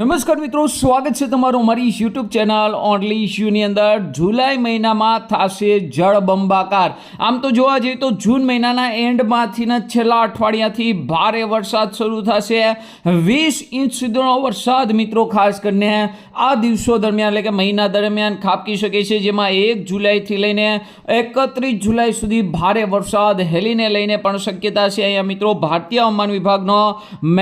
નમસ્કાર મિત્રો, સ્વાગત છે તમારું મારી યુટ્યુબ ચેનલ ઓનલી ઇશ્યુની અંદર. જુલાઈ મહિનામાં થશે જળબંબાકાર. આમ તો જોવા જઈએ તો જૂન મહિનાના એન્ડમાંથીના છેલ્લા અઠવાડિયાથી ભારે વરસાદ શરૂ થશે. વીસ ઇંચ સુધીનો વરસાદ મિત્રો, ખાસ કરીને આ દિવસો દરમિયાન, એટલે કે મહિના દરમિયાન ખાબકી શકે છે. જેમાં એક જુલાઈથી લઈને એકત્રીસ જુલાઈ સુધી ભારે વરસાદ હેલીને લઈને પણ શક્યતા છે. અહીંયા મિત્રો, ભારતીય હવામાન વિભાગનો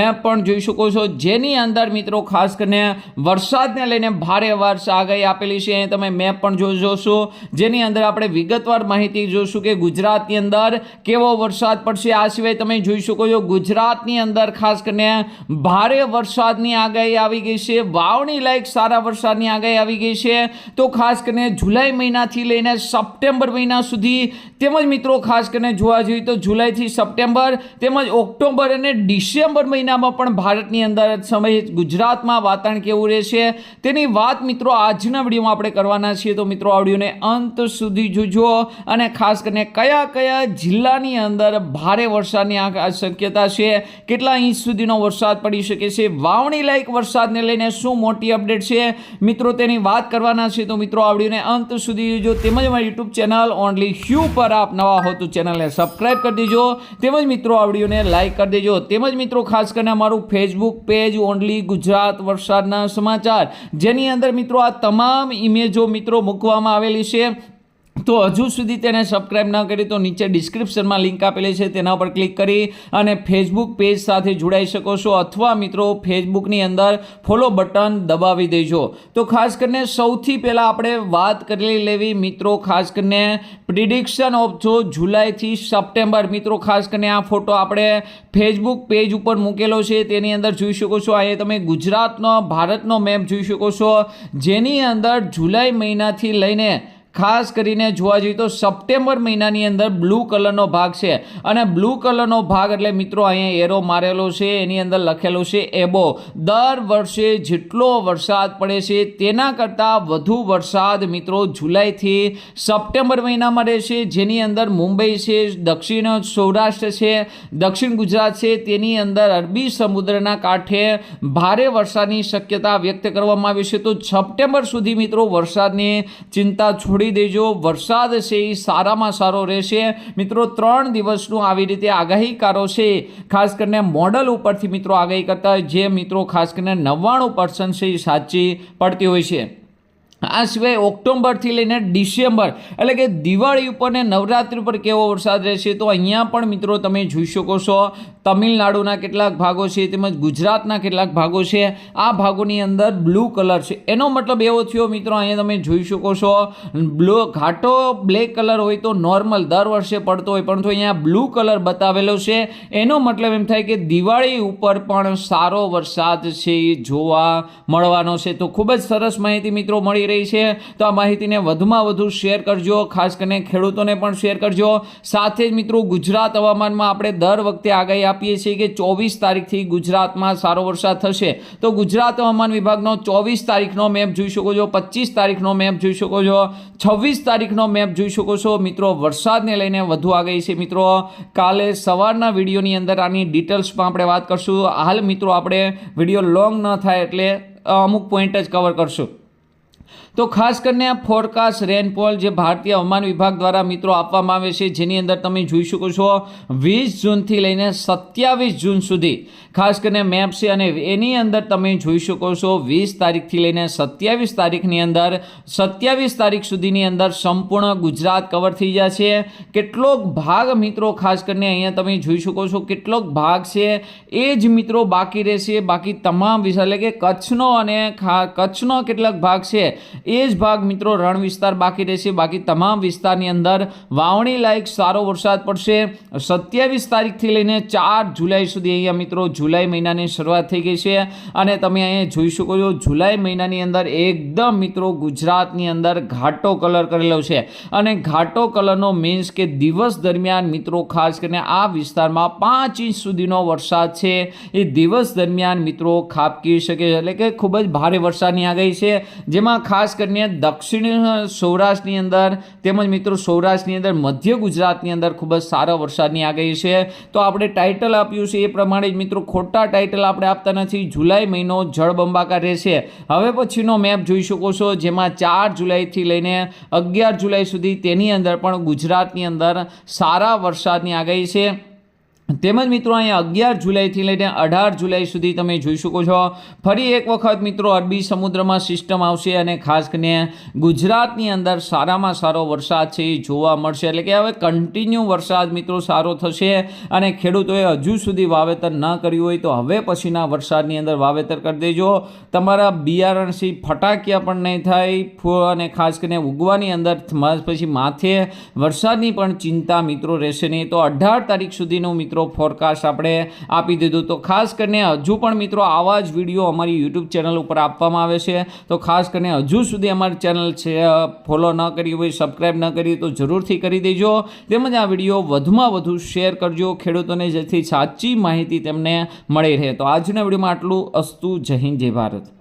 મેપ પણ જોઈ શકો છો. જેની અંદર મિત્રો, ખાસ કરીને વરસાદને લઈને ભારે વર્ષ આગાહી આપેલી છે. અહીં તમે મેપ પણ જો જોશો. જેની અંદર આપણે વિગતવાર માહિતી જોશું કે ગુજરાતની અંદર કેવો વરસાદ પડશે. આ સિવાય તમે જોઈ શકો છો ગુજરાતની અંદર ખાસ કરીને ભારે વરસાદની આગાહી આવી ગઈ છે. વાવણી લાયક સારા વરસાદની આગાહી આવી ગઈ છે. તો ખાસ કરીને જુલાઈ મહિનાથી લઈને સપ્ટેમ્બર મહિના સુધી તેમજ મિત્રો ખાસ કરીને જોવા જોઈએ તો જુલાઈથી સપ્ટેમ્બર તેમજ ઓક્ટોબર અને ડિસેમ્બર મહિનામાં પણ ભારતની અંદર સમય ગુજરાતમાં વાતાવરણ કેવું રહેશે? તેની વાત મિત્રો આજના વિડીયોમાં આપણે કરવાના છીએ. તો મિત્રો, આ વિડીયોને અંત સુધી જોજો અને ખાસ કરીને કયા કયા જિલ્લાની અંદર ભારે વરસાદની આ શક્યતા છે? કેટલા ઇંચ સુધીનો વરસાદ પડી શકે છે? વાવણી લાયક વરસાદને લઈને શું મોટી અપડેટ છે? મિત્રો, તેની વાત કરવાના છે તો મિત્રો, આ વિડીયોને અંત સુધી જોજો. તેમજ મારી યુટ્યુબ ચેનલ ઓનલી હ્યુ પર આપ નવા હો તો ચેનલને સબસ્ક્રાઈબ કરી દેજો. તેમજ મિત્રો, આ વિડીયોને લાઇક કરી દેજો. તેમજ મિત્રો, ખાસ કરીને અમારું ફેસબુક પેજ ઓનલી ગુજરાત વરસાદના સમાચાર. જેની અંદર મિત્રો આ તમામ ઇમેજો મિત્રો મૂકવામાં આવેલી છે. તો હજુ સુધી તેને સબસ્ક્રાઈબ ન કરી તો નીચે ડિસ્ક્રિપ્શનમાં લિંક આપેલી છે, તેના પર ક્લિક કરી અને ફેસબુક પેજ સાથે જોડાઈ શકો છો અથવા મિત્રો ફેસબુકની અંદર ફોલો બટન દબાવી દેજો. તો ખાસ કરીને સૌથી પહેલાં આપણે વાત કરી લેવી મિત્રો ખાસ કરીને પ્રિડિક્શન ઓફ જો જુલાઈથી સપ્ટેમ્બર. મિત્રો ખાસ કરીને આ ફોટો આપણે ફેસબુક પેજ ઉપર મૂકેલો છે, તેની અંદર જોઈ શકો છો. અહીંયા તમે ગુજરાતનો, ભારતનો મેપ જોઈ શકો છો, જેની અંદર જુલાઈ મહિનાથી લઈને ખાસ કરીને જોવા જઈએ તો સપ્ટેમ્બર મહિનાની અંદર બ્લુ કલરનો ભાગ છે. અને બ્લુ કલરનો ભાગ એટલે મિત્રો અહીંયા એરો મારેલો છે, એની અંદર લખેલું છે, એબો, દર વર્ષે જેટલો વરસાદ પડે છે, તેના કરતાં વધુ વરસાદ મિત્રો જુલાઈથી સપ્ટેમ્બર મહિનામાં રહેશે. જેની અંદર મુંબઈ છે, દક્ષિણ સૌરાષ્ટ્ર છે, દક્ષિણ ગુજરાત છે, તેની અંદર અરબી સમુદ્રના કાંઠે ભારે વરસાદની શક્યતા વ્યક્ત કરવામાં આવી છે. તો સપ્ટેમ્બર સુધી મિત્રો વરસાદની ચિંતા છોડી છોડી દેજો. વરસાદ છે એ સારામાં સારો રહેશે. મિત્રો, ત્રણ દિવસનું આવી રીતે આગાહીકારો છે. ખાસ કરીને મોડલ ઉપરથી મિત્રો આગાહી કરતા જે મિત્રો ખાસ કરીને નવ્વાણું પર્સન્ટ છે એ સાચી પડતી હોય છે. આ સિવાય ઓક્ટોબરથી લઈને ડિસેમ્બર, એટલે કે દિવાળી ઉપર ને નવરાત્રિ ઉપર કેવો વરસાદ રહેશે તો અહીંયા પણ મિત્રો તમે જોઈ શકો છો, તમિલનાડુના કેટલાક ભાગો છે તેમજ ગુજરાતના કેટલાક ભાગો છે, આ ભાગોની અંદર બ્લુ કલર છે. એનો મતલબ એવો થયો મિત્રો, અહીંયા તમે જોઈ શકો છો, બ્લુ ઘાટો બ્લેક કલર હોય તો નોર્મલ, દર વર્ષે પડતો હોય, પરંતુ અહીંયા બ્લુ કલર બતાવેલો છે. એનો મતલબ એમ થાય કે દિવાળી ઉપર પણ સારો વરસાદ છે, જોવા મળવાનો છે. તો ખૂબ જ સરસ માહિતી મિત્રો મળી રહી છે. તો આ માહિતીને વધુમાં વધુ શેર કરજો. ખાસ કરીને ખેડૂતોને પણ શેર કરજો. સાથે જ મિત્રો, ગુજરાત હવામાનમાં આપણે દર વખતે આગાહી આપીએ છીએ કે ચોવીસ તારીખથી ગુજરાતમાં સારો વરસાદ થશે. તો ગુજરાત હવામાન વિભાગનો ચોવીસ તારીખનો મેપ જોઈ શકો છો, પચીસ તારીખનો મેપ જોઈ શકો છો, છવ્વીસ તારીખનો મેપ જોઈ શકો છો. મિત્રો, વરસાદને લઈને વધુ આગાહી છે મિત્રો. કાલે સવારના વિડીયોની અંદર આની ડિટેલ્સમાં આપણે વાત કરશું. હાલ મિત્રો, આપણે વીડિયો લોંગ ન થાય એટલે અમુક પોઈન્ટ જ કવર કરશું. તો ખાસ કરીને આ ફોરકાસ્ટ રેનફોલ જે ભારતીય હવામાન વિભાગ દ્વારા મિત્રો આપવામાં આવે છે, જેની અંદર તમે જોઈ શકો છો વીસ જૂનથી લઈને સત્યાવીસ જૂન સુધી. ખાસ કરીને મેપ છે અને એની અંદર તમે જોઈ શકો છો વીસ તારીખથી લઈને સત્યાવીસ તારીખની અંદર, સત્યાવીસ તારીખ સુધીની અંદર સંપૂર્ણ ગુજરાત કવર થઈ જાય છે. કેટલોક ભાગ મિત્રો ખાસ કરીને અહીંયા તમે જોઈ શકો છો કેટલોક ભાગ છે એ જ મિત્રો બાકી રહેશે. બાકી તમામ વિસ્તાર એટલે કે કચ્છનો અને કચ્છનો કેટલાક ભાગ છે એ જ ભાગ મિત્રો રણ વિસ્તાર બાકી રહેશે. બાકી તમામ વિસ્તારની અંદર વાવણી લાયક સારો વરસાદ પડશે. સત્યાવીસ તારીખથી લઈને ચાર જુલાઈ સુધી અહીંયા મિત્રો જુલાઈ મહિનાની શરૂઆત થઈ ગઈ છે. અને તમે અહીંયા જોઈ શકો છો, જુલાઈ મહિનાની અંદર એકદમ મિત્રો ગુજરાતની અંદર ઘાટો કલર કરેલો છે. અને ઘાટો કલરનો મીન્સ કે દિવસ દરમિયાન મિત્રો ખાસ કરીને આ વિસ્તારમાં પાંચ ઇંચ સુધીનો વરસાદ છે. એ દિવસ દરમિયાન મિત્રો ખાબકી શકે છે. એટલે કે ખૂબ જ ભારે વરસાદની આગાહી છે. જેમાં ખાસ કરીને દક્ષિણ સૌરાષ્ટ્રની અંદર તેમજ મિત્રો સૌરાષ્ટ્રની અંદર મધ્ય ગુજરાતની અંદર ખૂબ જ સારા વરસાદની આગાહી છે. તો આપણે ટાઇટલ આપ્યું છે એ પ્રમાણે જ મિત્રો ખોટા ટાઇટલ આપણે આપતા નથી. જુલાઈ મહિનો જળબંબાકાર રહેશે. હવે પછીનો મેપ જોઈ શકો છો જેમાં ચાર જુલાઈથી લઈને અગિયાર જુલાઈ સુધી તેની અંદર પણ ગુજરાતની અંદર સારા વરસાદની આગાહી છે. તેમજ મિત્રો અહીંયા અગિયાર જુલાઈથી લઈને અઢાર જુલાઈ સુધી તમે જોઈ શકો છો. ફરી એક વખત મિત્રો અરબી સમુદ્રમાં સિસ્ટમ આવશે અને ખાસ કરીને ગુજરાતની અંદર સારામાં સારો વરસાદ છે એ જોવા મળશે. એટલે કે હવે કન્ટિન્યુ વરસાદ મિત્રો સારો થશે અને ખેડૂતોએ હજુ સુધી વાવેતર ન કર્યું હોય તો હવે પછીના વરસાદની અંદર વાવેતર કરી દેજો. તમારા બિયારણથી ફટાકિયા પણ નહીં થાય અને ખાસ કરીને ઉગવાની અંદર પછી માથે વરસાદની પણ ચિંતા મિત્રો રહેશે નહીં. તો અઢાર તારીખ સુધીનું મિત્રો ફોરકાસ્ટ આપણે આપી દીધું. તો ખાસ કરીને હજુ પણ મિત્રો, આવા જ વીડિયો અમારી યુટ્યુબ ચેનલ ઉપર આપવામાં આવે છે. તો ખાસ કરીને હજુ સુધી અમારી ચેનલ છે ફોલો ન કરી હોય સબસ્ક્રાઈબ ન કરી તો જરૂરથી કરી દેજો. તેમજ આ વીડિયો વધુમાં વધુ શેર કરજો. ખેડૂતોને જેથી સાચી માહિતી તેમને મળી રહે. તો આજના વિડીયોમાં આટલું. અસ્તુ જય હિન્દ, જય ભારત.